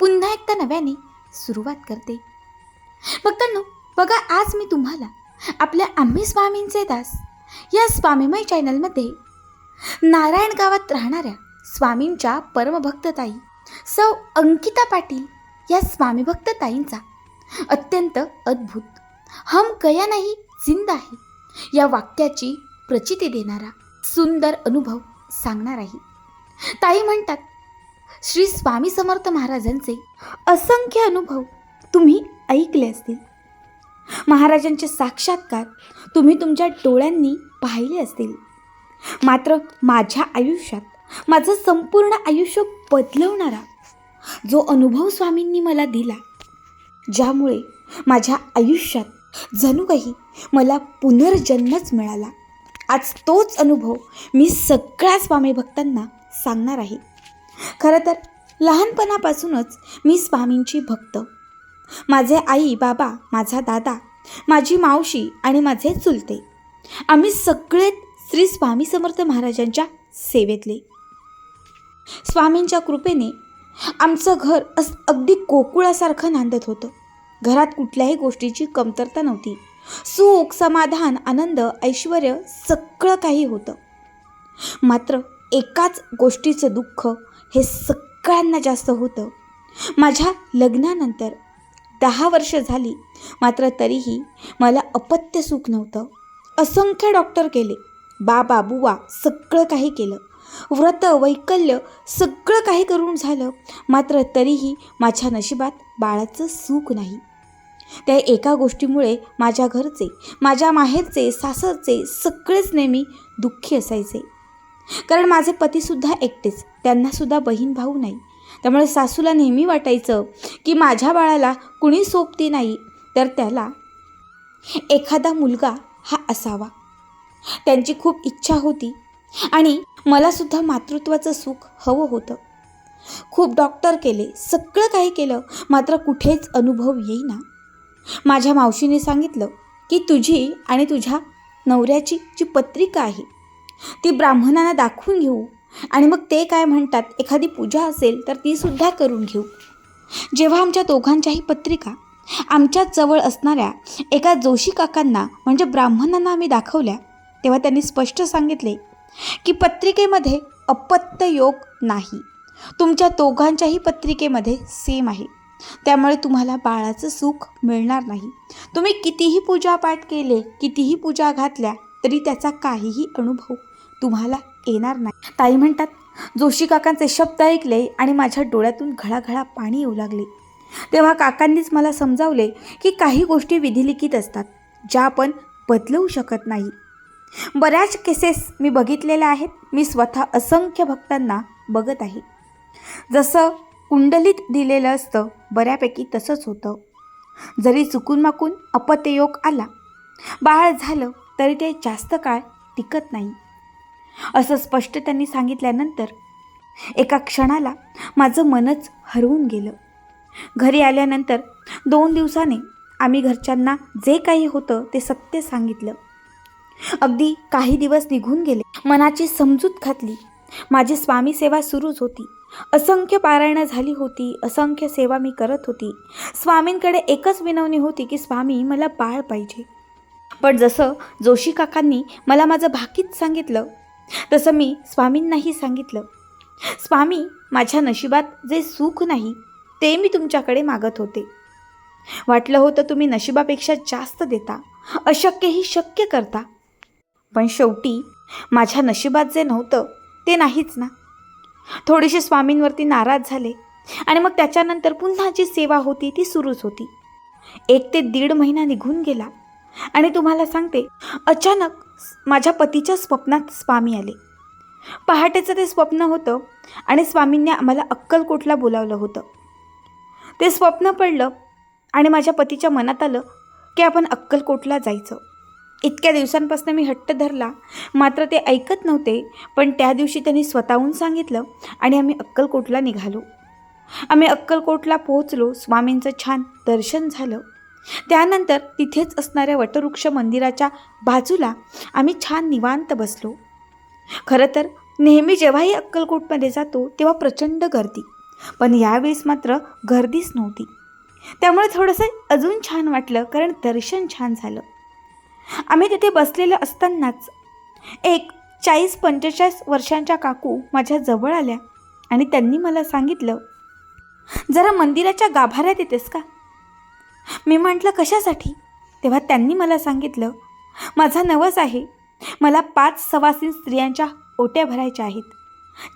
पुन्हा एकदा नव्याने सुरुवात करते. भक्तांनो बघा आज मी तुम्हाला आपल्या आम्ही स्वामींचे दास या स्वामीमय चॅनलमध्ये नारायण गावात राहणाऱ्या स्वामींच्या परमभक्तताई सौ अंकिता पाटील या स्वामीभक्त ताईंचा अत्यंत अद्भुत हम गया नाही जिंदा आहे या वाक्याची प्रचिती देणारा सुंदर अनुभव सांगणार आहे. ताई म्हणतात श्री स्वामी समर्थ महाराजांचे असंख्य अनुभव तुम्ही ऐकले असतील. महाराजांचे साक्षात्कार तुम्ही तुमच्या डोळ्यांनी पाहिले असतील. मात्र माझ्या आयुष्यात माझं संपूर्ण आयुष्य बदलवणारा जो अनुभव स्वामींनी मला दिला ज्यामुळे माझ्या आयुष्यात जणू काही मला पुनर्जन्मच मिळाला. आज तोच अनुभव मी सगळ्या स्वामी भक्तांना सांगणार आहे. खरं तर लहानपणापासूनच मी स्वामींची भक्त. माझे आई बाबा माझा दादा माझी मावशी आणि माझे चुलते. आम्ही सगळे श्री स्वामी समर्थ महाराजांच्या सेवेतले. स्वामींच्या कृपेने आमचं घर अस अगदी गोकुळासारखं नांदत होतं. घरात कुठल्याही गोष्टीची कमतरता नव्हती. सुख समाधान आनंद ऐश्वर सगळं काही होतं. मात्र एकाच गोष्टीचं दुःख हे सगळ्यांना जास्त होतं. माझ्या लग्नानंतर दहा वर्ष झाली मात्र तरीही मला अपत्य सुख नव्हतं. असंख्य डॉक्टर केले बाबा बुवा सगळं काही केलं. व्रत वैकल्य सगळं काही करून झालं मात्र तरीही माझ्या नशिबात बाळाचं सुख नाही. त्या एका गोष्टीमुळे माझ्या घरचे माझ्या माहेरचे सासरचे सगळेच नेहमी दुःखी असायचे. कारण माझे पतीसुद्धा एकटेच. त्यांनासुद्धा बहीण भाऊ नाही. त्यामुळे सासूला नेहमी वाटायचं की माझ्या बाळाला कुणी सोपते नाही तर त्याला एखादा मुलगा हा असावा. त्यांची खूप इच्छा होती आणि मलासुद्धा मातृत्वाचं सुख हवं होतं. खूप डॉक्टर केले सगळं काही केलं मात्र कुठेच अनुभव येईना. माझ्या मावशीने सांगितलं की तुझी आणि तुझ्या नवऱ्याची जी पत्रिका आहे ती ब्राह्मणांना दाखवून घेऊ. आणि मग ते काय म्हणतात? एखादी पूजा असेल तर तीसुद्धा करून घेऊ. जेव्हा आमच्या दोघांच्याही पत्रिका आमच्याच जवळ असणाऱ्या एका जोशी काकांना म्हणजे ब्राह्मणांना आम्ही दाखवल्या तेव्हा त्यांनी स्पष्ट सांगितले की पत्रिकेमध्ये अपत्य योग नाही. तुमच्या दोघांच्याही पत्रिकेमध्ये सेम आहे. त्यामुळे तुम्हाला बाळाचं सुख मिळणार नाही. तुम्ही कितीही पूजापाठ केले कितीही पूजा घातल्या तरी त्याचा काहीही अनुभव तुम्हाला येणार नाही. ताई म्हणतात जोशी काकांचे शब्द ऐकले आणि माझ्या डोळ्यातून घळाघळा पाणी येऊ लागले. तेव्हा काकांनीच मला समजावले की काही गोष्टी विधिलिखित असतात ज्या आपण बदलवू शकत नाही. बऱ्याच केसेस मी बघितलेल्या आहेत. मी स्वतः असंख्य भक्तांना बघत आहे. जसं कुंडलीत दिलेलं असतं बऱ्यापैकी तसंच होतं. जरी चुकून माकून अपत्ययोग आला बाळ झालं तरी ते जास्त काळ टिकत नाही. असं स्पष्ट त्यांनी सांगितल्यानंतर एका क्षणाला माझं मनच हरवून गेलं. घरी आल्यानंतर दोन दिवसाने आम्ही घरच्यांना जे काही होतं ते सत्य सांगितलं. अगदी काही दिवस निघून गेले. मनाची समजूत घातली. माझी स्वामी सेवा सुरूच होती. असंख्य पारायणं झाली होती. असंख्य सेवा मी करत होती. स्वामींकडे एकच विनवणी होती की स्वामी मला बाळ पाहिजे. पण जसं जोशी काकांनी मला माझं भाकीत सांगितलं तसं मी स्वामींनाही सांगितलं. स्वामी माझ्या नशिबात जे सुख नाही ते मी तुमच्याकडे मागत होते. वाटलं होतं तुम्ही नशिबापेक्षा जास्त देता अशक्यही शक्य करता. पण शेवटी माझ्या नशिबात जे नव्हतं ते नाहीच ना. थोडेसे स्वामींवरती नाराज झाले आणि मग त्याच्यानंतर पुन्हा जी सेवा होती ती सुरूच होती. एक ते दीड महिना निघून गेला. आणि तुम्हाला सांगते अचानक माझ्या पतीच्या स्वप्नात स्वामी आले. पहाटेचं ते स्वप्न होतं आणि स्वामींनी आम्हाला अक्कलकोटला बोलावलं होतं. ते स्वप्न पडलं आणि माझ्या पतीच्या मनात आलं की आपण अक्कलकोटला जायचं. इतक्या दिवसांपासून मी हट्ट धरला मात्र ते ऐकत नव्हते पण त्या दिवशी त्यांनी स्वतःहून सांगितलं आणि आम्ही अक्कलकोटला निघालो. आम्ही अक्कलकोटला पोहोचलो स्वामींचं छान दर्शन झालं. त्यानंतर तिथेच असणाऱ्या वटवृक्ष मंदिराच्या बाजूला आम्ही छान निवांत बसलो. खरं तर नेहमी जेव्हाही अक्कलकोटमध्ये जातो तेव्हा प्रचंड गर्दी. पण यावेळेस मात्र गर्दीच नव्हती. त्यामुळे थोडंसं अजून छान वाटलं कारण दर्शन छान झालं. आम्ही तिथे बसलेलं असतानाच एक चाळीस पंचेचाळीस वर्षांच्या काकू माझ्या जवळ आल्या आणि त्यांनी मला सांगितलं जरा मंदिराच्या गाभाऱ्यात येतेस का? मी म्हटलं कशासाठी? तेव्हा त्यांनी मला सांगितलं माझा नवस आहे. मला पाच सवासीन स्त्रियांच्या ओट्या भरायच्या आहेत.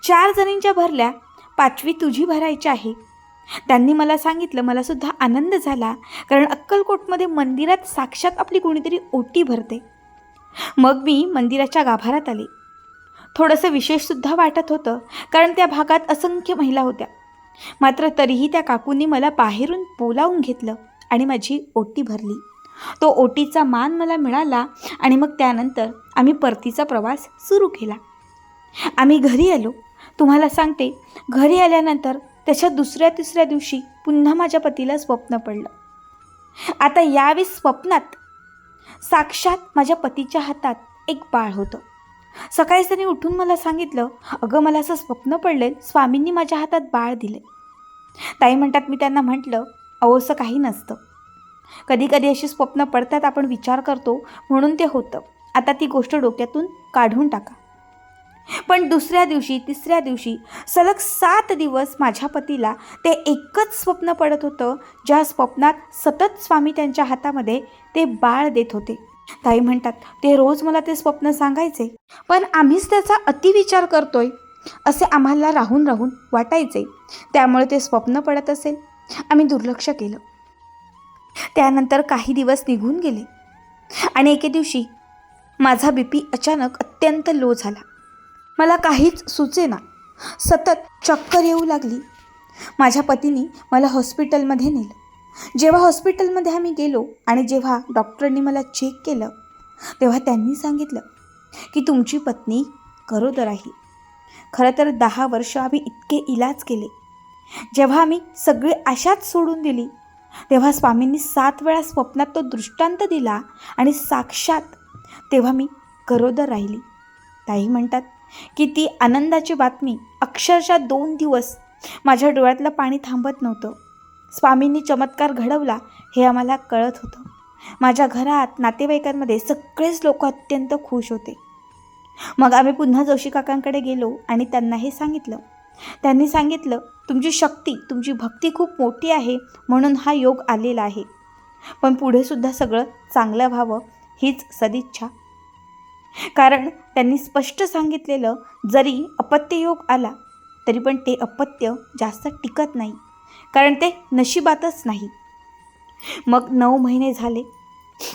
चार जणींच्या भरल्या पाचवी तुझी भरायची आहे. त्यांनी मला सांगितलं मला सुद्धा आनंद झाला कारण अक्कलकोटमध्ये मंदिरात साक्षात आपली कोणीतरी ओटी भरते. मग मी मंदिराच्या गाभारात आले. थोडंसं विशेषसुद्धा वाटत होतं कारण त्या भागात असंख्य महिला होत्या. मात्र तरीही त्या काकूंनी मला बाहेरून बोलावून घेतलं. आणि माझी ओटी भरली. तो ओटीचा मान मला मिळाला आणि मग त्यानंतर आम्ही परतीचा प्रवास सुरू केला. आम्ही घरी आलो. तुम्हाला सांगते घरी आल्यानंतर त्याच्या दुसऱ्या तिसऱ्या दिवशी पुन्हा माझ्या पतीला स्वप्न पडलं. आता यावेळी स्वप्नात साक्षात माझ्या पतीच्या हातात एक बाळ होतं. सकाळी त्यांनी उठून मला सांगितलं अगं मला असं स्वप्न पडलं स्वामींनी माझ्या हातात बाळ दिले ताई म्हणतात मी त्यांना म्हटलं अहो असं काही नसतं. कधी कधी अशी स्वप्न पडतात आपण विचार करतो म्हणून ते होतं. आता ती गोष्ट डोक्यातून काढून टाका. पण दुसऱ्या दिवशी तिसऱ्या दिवशी सलग सात दिवस माझ्या पतीला ते एकच स्वप्न पडत होतं ज्या स्वप्नात सतत स्वामी त्यांच्या हातामध्ये ते बाळ देत होते. ताई म्हणतात ते रोज मला ते स्वप्न सांगायचे पण आम्हीच त्याचा अतिविचार करतोय असे आम्हाला राहून राहून वाटायचे. त्यामुळे ते स्वप्न पडत असेल. आम्ही दुर्लक्ष केलं. त्यानंतर काही दिवस निघून गेले. आणि एके दिवशी माझा बी पी अचानक अत्यंत लो झाला. मला काहीच सुचेना. सतत चक्कर येऊ लागली. माझ्या पतीने मला हॉस्पिटलमध्ये नेलं. जेव्हा हॉस्पिटलमध्ये आम्ही गेलो आणि जेव्हा डॉक्टरांनी मला चेक केलं तेव्हा त्यांनी सांगितलं की तुमची पत्नी गरोदर आहे खरं तर दहा वर्ष आम्ही इतके इलाज केले. जेव्हा आम्ही सगळी आशाच सोडून दिली तेव्हा स्वामींनी सात वेळा स्वप्नात तो दृष्टांत दिला आणि साक्षात तेव्हा मी गरोदर राहिली. ताई म्हणतात की ती आनंदाची बातमी अक्षरशः दोन दिवस माझ्या डोळ्यातलं पाणी थांबत नव्हतं. स्वामींनी चमत्कार घडवला हे आम्हाला कळत होतं. माझ्या घरात नातेवाईकांमध्ये सगळेच लोक अत्यंत खुश होते. मग आम्ही पुन्हा जोशी काकांकडे गेलो आणि त्यांना हे सांगितलं त्यांनी सांगितलं तुमची शक्ती तुमची भक्ती खूप मोठी आहे म्हणून हा योग आलेला आहे. पण पुढेसुद्धा सगळं चांगलं व्हावं हीच सदिच्छा. कारण त्यांनी स्पष्ट सांगितलेलं जरी अपत्य योग आला तरी पण ते अपत्य जास्त टिकत नाही. कारण ते नशिबातच नाही. मग नऊ महिने झाले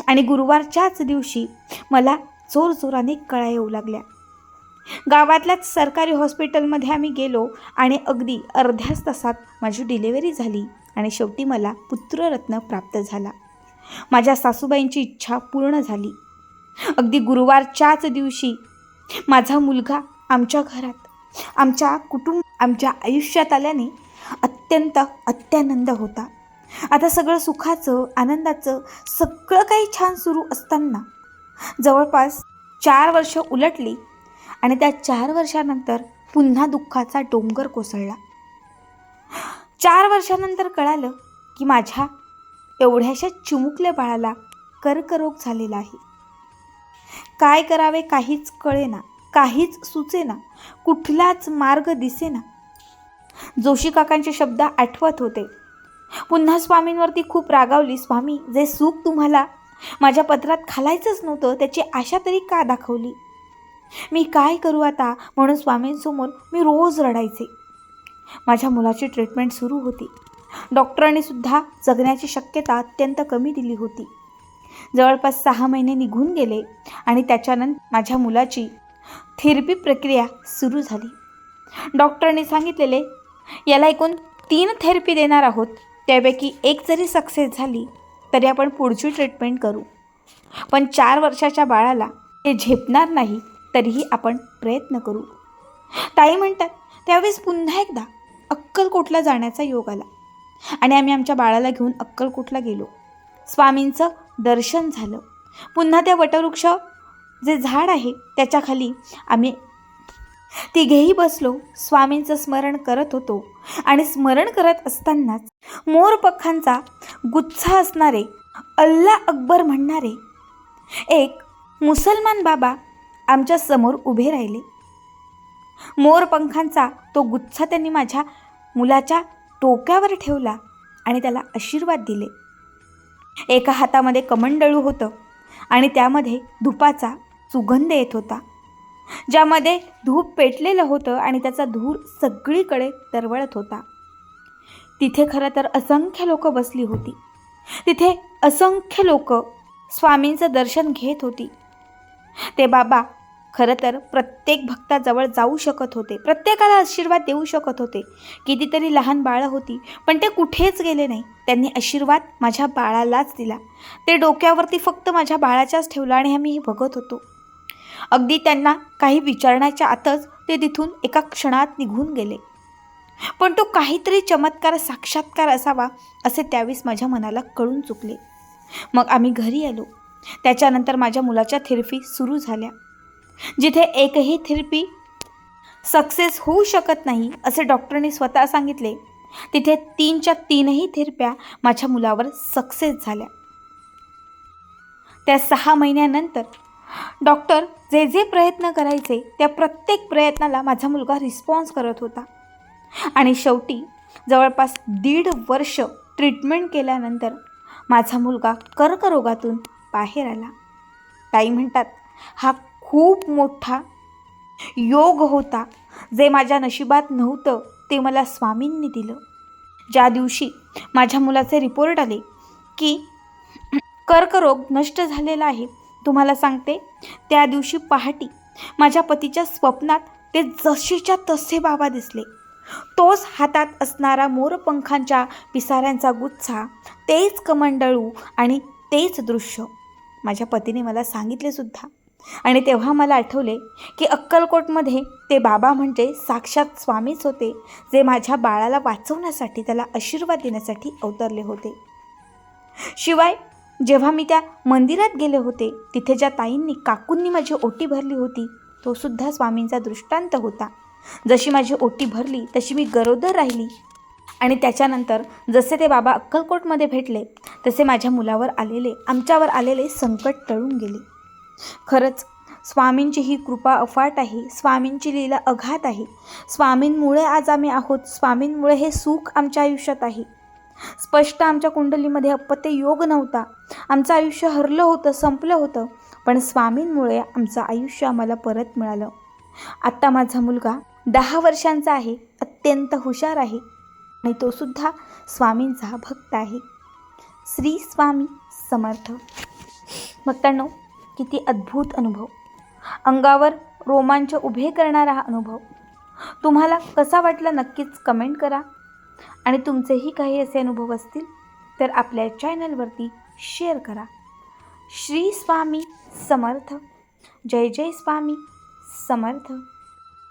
आणि गुरुवारच्याच दिवशी मला जोरजोराने कळा येऊ लागल्या. गावातल्याच सरकारी हॉस्पिटलमध्ये आम्ही गेलो आणि अगदी अर्ध्याच तासात माझी डिलिव्हरी झाली आणि शेवटी मला पुत्ररत्न प्राप्त झाला. माझ्या सासूबाईंची इच्छा पूर्ण झाली. अगदी गुरुवारच्याच दिवशी माझा मुलगा आमच्या घरात आमच्या कुटुंब आमच्या आयुष्यात आल्याने अत्यंत अत्यानंद होता. आता सगळं सुखाचं आनंदाचं सगळं काही छान सुरू असताना जवळपास चार वर्ष उलटली आणि त्या चार वर्षानंतर पुन्हा दुःखाचा डोंगर कोसळला. चार वर्षानंतर कळालं की माझ्या एवढ्याशा चिमुकल्या बाळाला कर्करोग झालेला आहे. काय करावे काहीच कळेना काहीच सुचेना कुठलाच मार्ग दिसेना. जोशी काकांचे शब्द आठवत होते. पुन्हा स्वामींवरती खूप रागावली स्वामी जे सुख तुम्हाला माझ्या पत्रात खालायचंच नव्हतं त्याची आशा तरी का दाखवली? मी काय करू आता? म्हणून स्वामींसमोर मी रोज रडायचे. माझ्या मुलाची ट्रीटमेंट सुरू होती. डॉक्टरांनी सुद्धा जगण्याची शक्यता अत्यंत कमी दिली होती. जवळपास सहा महिने निघून गेले आणि त्याच्यानंतर माझ्या मुलाची थेरपी प्रक्रिया सुरू झाली. डॉक्टरांनी सांगितलेले याला एकूण तीन थेरपी देणार आहोत. त्यापैकी एक जरी सक्सेस झाली तरी आपण पुढची ट्रीटमेंट करू. पण चार वर्षाच्या बाळाला हे झेपणार नाही. तरीही आपण प्रयत्न करू. ताई म्हणतात त्यावेळेस पुन्हा एकदा अक्कलकोटला जाण्याचा योग आला. आणि आम्ही आमच्या बाळाला घेऊन अक्कलकोटला गेलो. स्वामींचं दर्शन झालं. पुन्हा त्या वटवृक्ष जे झाड आहे त्याच्याखाली आम्ही तिघेही बसलो. स्वामींचं स्मरण करत होतो. आणि स्मरण करत असतानाच मोरपखांचा गुच्छा असणारे अल्ला अकबर म्हणणारे एक मुसलमान बाबा आमच्यासमोर उभे राहिले. मोरपंखांचा तो गुच्छा त्यांनी माझ्या मुलाच्या टोक्यावर ठेवला आणि त्याला आशीर्वाद दिले. एका हातामध्ये कमंडळू होतं आणि त्यामध्ये धुपाचा सुगंध येत होता. ज्यामध्ये धूप पेटलेलं होतं आणि त्याचा धूर सगळीकडे तरवळत होता. तिथे खरं तर असंख्य लोक बसली होती. तिथे असंख्य लोक स्वामींचं दर्शन घेत होती. ते बाबा खरं तर प्रत्येक भक्ताजवळ जाऊ शकत होते. प्रत्येकाला आशीर्वाद देऊ शकत होते. कितीतरी लहान बाळं होती पण ते कुठेच गेले नाही. त्यांनी आशीर्वाद माझ्या बाळालाच दिला. ते डोक्यावरती फक्त माझ्या बाळाच्याच ठेवला आणि आम्ही हे बघत होतो. अगदी त्यांना काही विचारण्याच्या आतच ते तिथून एका क्षणात निघून गेले. पण तो काहीतरी चमत्कार साक्षात्कार असावा असे त्यावेळेस माझ्या मनाला कळून चुकले. मग आम्ही घरी आलो. त्याच्यानंतर माझ्या मुलाच्या थेरपी सुरू झाल्या. जिथे एकही थेरपी सक्सेस होऊ शकत नाही असे डॉक्टरने स्वतः सांगितले तिथे तीनच्या तीनही थेरप्या माझ्या मुलावर सक्सेस झाल्या. त्या सहा महिन्यानंतर डॉक्टर जे जे प्रयत्न करायचे त्या प्रत्येक प्रयत्नाला माझा मुलगा रिस्पॉन्स करत होता. आणि शेवटी जवळपास दीड वर्ष ट्रीटमेंट केल्यानंतर माझा मुलगा कर्करोगातून बाहेर आला. ताई म्हणतात हा खूप मोठा योग होता. जे माझ्या नशिबात नव्हतं ते मला स्वामींनी दिलं. ज्या दिवशी माझ्या मुलाचे रिपोर्ट आले की कर्करोग नष्ट झालेला आहे तुम्हाला सांगते त्या दिवशी पहाटी माझ्या पतीच्या स्वप्नात ते जसेच्या तसे बाबा दिसले. तोच हातात असणारा मोरपंखांच्या पिसाऱ्यांचा गुच्छा तेच कमंडळू आणि तेच दृश्य. माझ्या पतीने मला सांगितले सुद्धा. आणि तेव्हा मला आठवले की अक्कलकोटमध्ये ते बाबा म्हणजे साक्षात स्वामीच होते जे माझ्या बाळाला वाचवण्यासाठी त्याला आशीर्वाद देण्यासाठी अवतरले होते. शिवाय जेव्हा मी त्या मंदिरात गेले होते तिथे ज्या ताईंनी काकूंनी माझी ओटी भरली होती तो सुद्धा स्वामींचा दृष्टांत होता. जशी माझी ओटी भरली तशी मी गरोदर राहिली. आणि त्याच्यानंतर जसे ते बाबा अक्कलकोटमध्ये भेटले तसे माझ्या मुलावर आलेले आमच्यावर आलेले संकट टळून गेले. खरंच स्वामींची ही कृपा अफाट आहे स्वामींची लीला अघात आहे. स्वामींमुळे आज आम्ही आहोत स्वामींमुळे हे सुख आमच्या आयुष्यात आहे. स्पष्ट आमच्या कुंडलीमध्ये अपत्य योग नव्हता. आमचं आयुष्य हरलं होतं संपलं होतं पण स्वामींमुळे आमचं आयुष्य आम्हाला परत मिळालं. आत्ता माझा मुलगा दहा वर्षांचा आहे अत्यंत हुशार आहे. आणि तो सुद्धा स्वामींचा भक्त आहे. श्री स्वामी समर्थ. भक्तांनो किती अद्भुत अनुभव. अंगावर रोमांच उभे करणारा हा अनुभव. तुम्हाला कसा वाटला नक्कीच कमेंट करा. आणि तुमचेही काही असे अनुभव असतील तर आपल्या चॅनलवरती शेअर करा. श्री स्वामी समर्थ. जय जय स्वामी समर्थ.